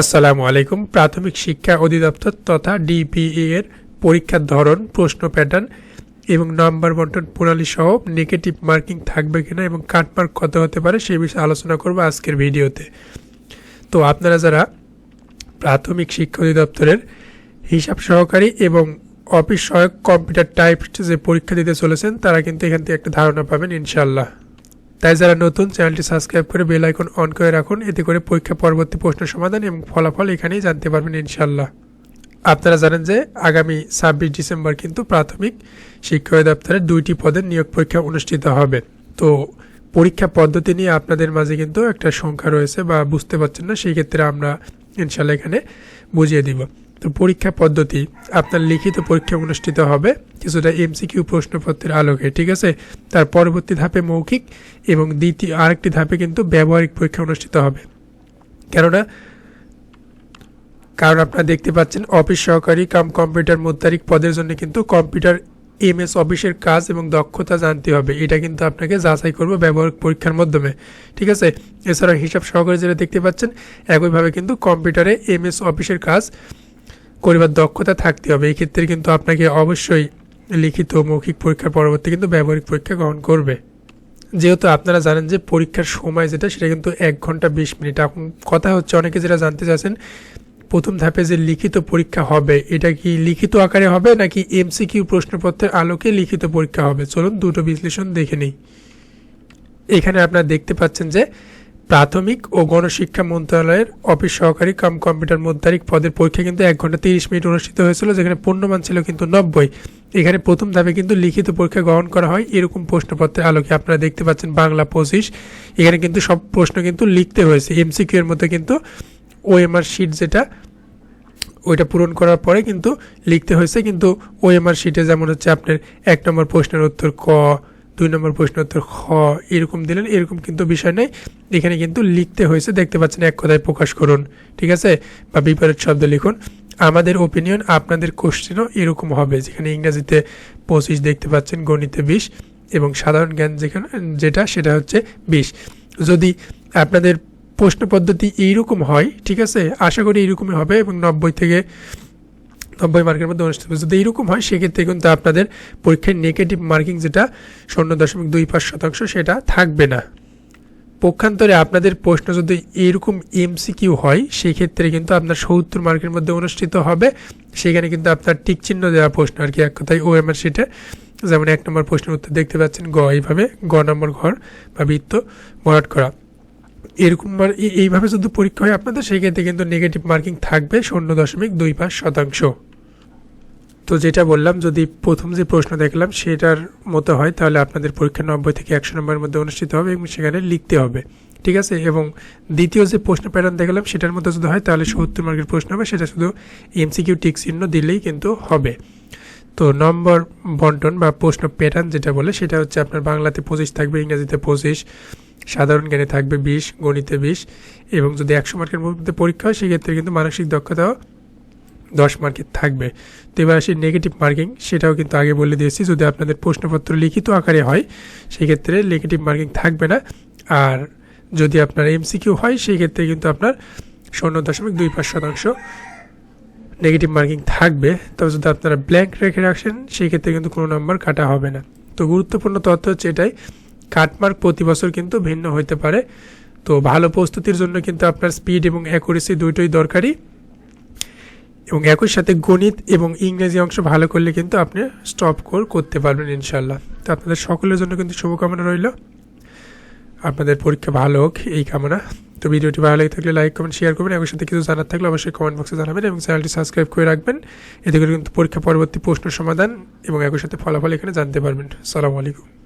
আসসালামু আলাইকুম। প্রাথমিক শিক্ষা অধিদপ্তর তথা ডিপিএ এর পরীক্ষার ধরন, প্রশ্ন প্যাটার্ন এবং নাম্বার বন্টন প্রণালী সহ নেগেটিভ মার্কিং থাকবে কিনা এবং কাটমার্ক কত হতে পারে সেই বিষয়ে আলোচনা করব আজকের ভিডিওতে। তো আপনারা যারা প্রাথমিক শিক্ষা অধিদপ্তরের হিসাব সহকারী এবং অফিস সহায়ক কম্পিউটার টাইপ যে পরীক্ষা দিতে চলেছেন, তারা কিন্তু এখান থেকে একটা ধারণা পাবেন ইনশাল্লাহ তাই যারা নতুন, চ্যানেলটি সাবস্ক্রাইব করে বেল আইকন অন করে রাখুন। এতে করে পরীক্ষা পরবর্তী প্রশ্ন সমাধান এবং ফলাফল এখানেই জানতে পারবেন ইনশাল্লাহ আপনারা জানেন যে আগামী ছাব্বিশ ডিসেম্বর কিন্তু প্রাথমিক শিক্ষা দপ্তরের দুইটি পদের নিয়োগ পরীক্ষা অনুষ্ঠিত হবে। তো পরীক্ষা পদ্ধতি নিয়ে আপনাদের মাঝে কিন্তু একটা সংখ্যা রয়েছে বা বুঝতে পারছেন না, সেই ক্ষেত্রে আমরা ইনশাল্লাহ এখানে বুঝিয়ে দিব। তো পরীক্ষা পদ্ধতি আপনার লিখিত পরীক্ষা অনুষ্ঠিত হবে কিছুটা এমসিকিউ প্রশ্নপত্রের আলোকে, ঠিক আছে? তার পরবর্তী ধাপে মৌখিক এবং দ্বিতীয়, আরেকটি ধাপে কিন্তু ব্যবহারিক পরীক্ষা অনুষ্ঠিত হবে। কেননা, কারণ আপনারা দেখতে পাচ্ছেন অফিস সহকারী কাম কম্পিউটার মোদ্দারিক পদের জন্য কিন্তু কম্পিউটার এম এস অফিসের কাজ এবং দক্ষতা জানতে হবে। এটা কিন্তু আপনাকে যাচাই করব ব্যবহারিক পরীক্ষার মাধ্যমে, ঠিক আছে? এছাড়া হিসাব সহকারী যেটা দেখতে পাচ্ছেন, একইভাবে কিন্তু কম্পিউটারে এম এস অফিসের কাজ করিবার দক্ষতা থাকতে হবে। এই ক্ষেত্রে কিন্তু আপনাকে অবশ্যই লিখিত মৌখিক পরীক্ষার পরবর্তী কিন্তু ব্যবহারিক পরীক্ষা গ্রহণ করবে। যেহেতু আপনারা জানেন যে পরীক্ষার সময় যেটা, সেটা কিন্তু এক ঘণ্টা বিশ মিনিট। এখন কথা হচ্ছে, অনেকে যেটা জানতে চাচ্ছেন, প্রথম ধাপে যে লিখিত পরীক্ষা হবে, এটা কি লিখিত আকারে হবে নাকি এমসিকিউ প্রশ্নপত্রের আলোকে লিখিত পরীক্ষা হবে? চলুন দুটো বিশ্লেষণ দেখে নিই। এখানে আপনারা দেখতে পাচ্ছেন যে প্রাথমিক ও গণশিক্ষা মন্ত্রণালয়ের অফিস সহকারী কাম কম্পিউটার মোদ্দারিক পদের পরীক্ষা কিন্তু এক ঘণ্টা তিরিশ মিনিট অনুষ্ঠিত হয়েছিল, যেখানে পূর্ণমান ছিল কিন্তু নব্বই। এখানে প্রথম ধাপে কিন্তু লিখিত পরীক্ষা গ্রহণ করা হয়। এরকম প্রশ্নপত্রের আলোকে আপনারা দেখতে পাচ্ছেন বাংলা পঁচিশ। এখানে কিন্তু সব প্রশ্ন কিন্তু লিখতে হয়েছে। এমসিকিউ এর মধ্যে কিন্তু ওএমআর শিট যেটা, ওইটা পূরণ করার পরে কিন্তু লিখতে হয়েছে। কিন্তু ওএমআর শিটে যেমন হচ্ছে আপনার এক নম্বর প্রশ্নের উত্তর ক দুই নম্বর প্রশ্ন উত্তর খ, এরকম দিলেন, এরকম কিন্তু বিষয় নেই। এখানে কিন্তু লিখতে হয়েছে, দেখতে পাচ্ছেন এক কথায় প্রকাশ করুন, ঠিক আছে? বা বিপরীত শব্দ লিখুন, আমাদের ওপিনিয়ন আপনাদের কোশ্চেনও এরকম হবে। যেখানে ইংরেজিতে পঁচিশ দেখতে পাচ্ছেন, গণিতে বিশ, এবং সাধারণ জ্ঞান যেখানে, যেটা, সেটা হচ্ছে বিশ। যদি আপনাদের প্রশ্ন পদ্ধতি এইরকম হয়, ঠিক আছে? আশা করি এইরকমই হবে, এবং নব্বই থেকে নব্বই মার্কের মধ্যে অনুষ্ঠিত হবে যদি এইরকম হয়, সেক্ষেত্রে কিন্তু আপনাদের পরীক্ষায় নেগেটিভ মার্কিং যেটা, শূন্য দশমিক দুই পাঁচ শতাংশ, সেটা থাকবে না। পক্ষান্তরে আপনাদের প্রশ্ন যদি এরকম এমসিকিউ হয় সেই ক্ষেত্রে কিন্তু আপনার সত্তর মার্কের মধ্যে অনুষ্ঠিত হবে। সেখানে কিন্তু আপনার টিক চিহ্ন দেওয়া প্রশ্ন আর কি, এক কথায় ও এম শিটে যেমন এক নম্বর প্রশ্নের উত্তর দেখতে পাচ্ছেন, গ, এইভাবে গ নম্বর ঘর বা বৃত্ত ভরাট করা। এরকম এইভাবে যদি পরীক্ষা হয় আপনাদের সেই ক্ষেত্রে কিন্তু নেগেটিভ মার্কিং থাকবে, শূন্য দশমিক দুই পাঁচ শতাংশ। তো যেটা বললাম, যদি প্রথম যে প্রশ্ন দেখলাম সেটার মতো হয়, তাহলে আপনাদের পরীক্ষা নব্বই থেকে একশো নম্বরের মধ্যে অনুষ্ঠিত হবে এবং সেখানে লিখতে হবে, ঠিক আছে? এবং দ্বিতীয় যে প্রশ্ন প্যাটার্ন দেখলাম সেটার মধ্যে যদি হয়, তাহলে সত্তর মার্কের প্রশ্ন হবে, সেটা শুধু এমসিকিউ টিক চিহ্ন দিলেই কিন্তু হবে। তো নম্বর বন্টন বা প্রশ্ন প্যাটার্ন যেটা বলে, সেটা হচ্ছে আপনার বাংলাতে পঁচিশ থাকবে, ইংরেজিতে পঁচিশ, সাধারণ জ্ঞানে থাকবে বিশ, গণিতে বিশ, এবং যদি একশো মার্কের মধ্যে পরীক্ষা হয়, সেক্ষেত্রে কিন্তু মানসিক দক্ষতাও দশ মার্কের থাকবে। তো এবার আসি নেগেটিভ মার্কিং সেটাও কিন্তু আগে বলে দিয়েছি, যদি আপনাদের প্রশ্নপত্র লিখিত আকারে হয়, সেক্ষেত্রে নেগেটিভ মার্কিং থাকবে না। আর যদি আপনার এমসিকিউ হয় সেই ক্ষেত্রে কিন্তু আপনার শূন্য দশমিক দুই পাঁচ শতাংশ নেগেটিভ মার্কিং থাকবে। তবে যদি আপনারা ব্ল্যাঙ্ক রেখে রাখছেন সেই ক্ষেত্রে কিন্তু কোনো নাম্বার কাটা হবে না। তো গুরুত্বপূর্ণ তথ্য হচ্ছে এটাই কাটমার্ক প্রতি বছর কিন্তু ভিন্ন হতে পারে। তো ভালো প্রস্তুতির জন্য কিন্তু আপনার স্পিড এবং অ্যাকুরেসি দুটোই দরকারি। এবং একই সাথে গণিত এবং ইংরেজি অংশ ভালো করলে কিন্তু আপনি স্টপ কোর করতে পারবেন ইনশাল্লাহ তো আপনাদের সকলের জন্য কিন্তু শুভকামনা রইল। আপনাদের পরীক্ষা ভালো হোক, এই কামনা। তো ভিডিওটি ভালো লাগে থাকলে লাইক কমেন্ট শেয়ার করবেন। এবং সাথে কিছু জানার থাকলে অবশ্যই কমেন্ট বক্সে জানাবেন এবং চ্যানেলটি সাবস্ক্রাইব করে রাখবেন। এতে করে কিন্তু পরীক্ষা পরবর্তী প্রশ্ন সমাধান এবং একই সাথে ফলাফল এখানে জানতে পারবেন। সালামু আলাইকুম।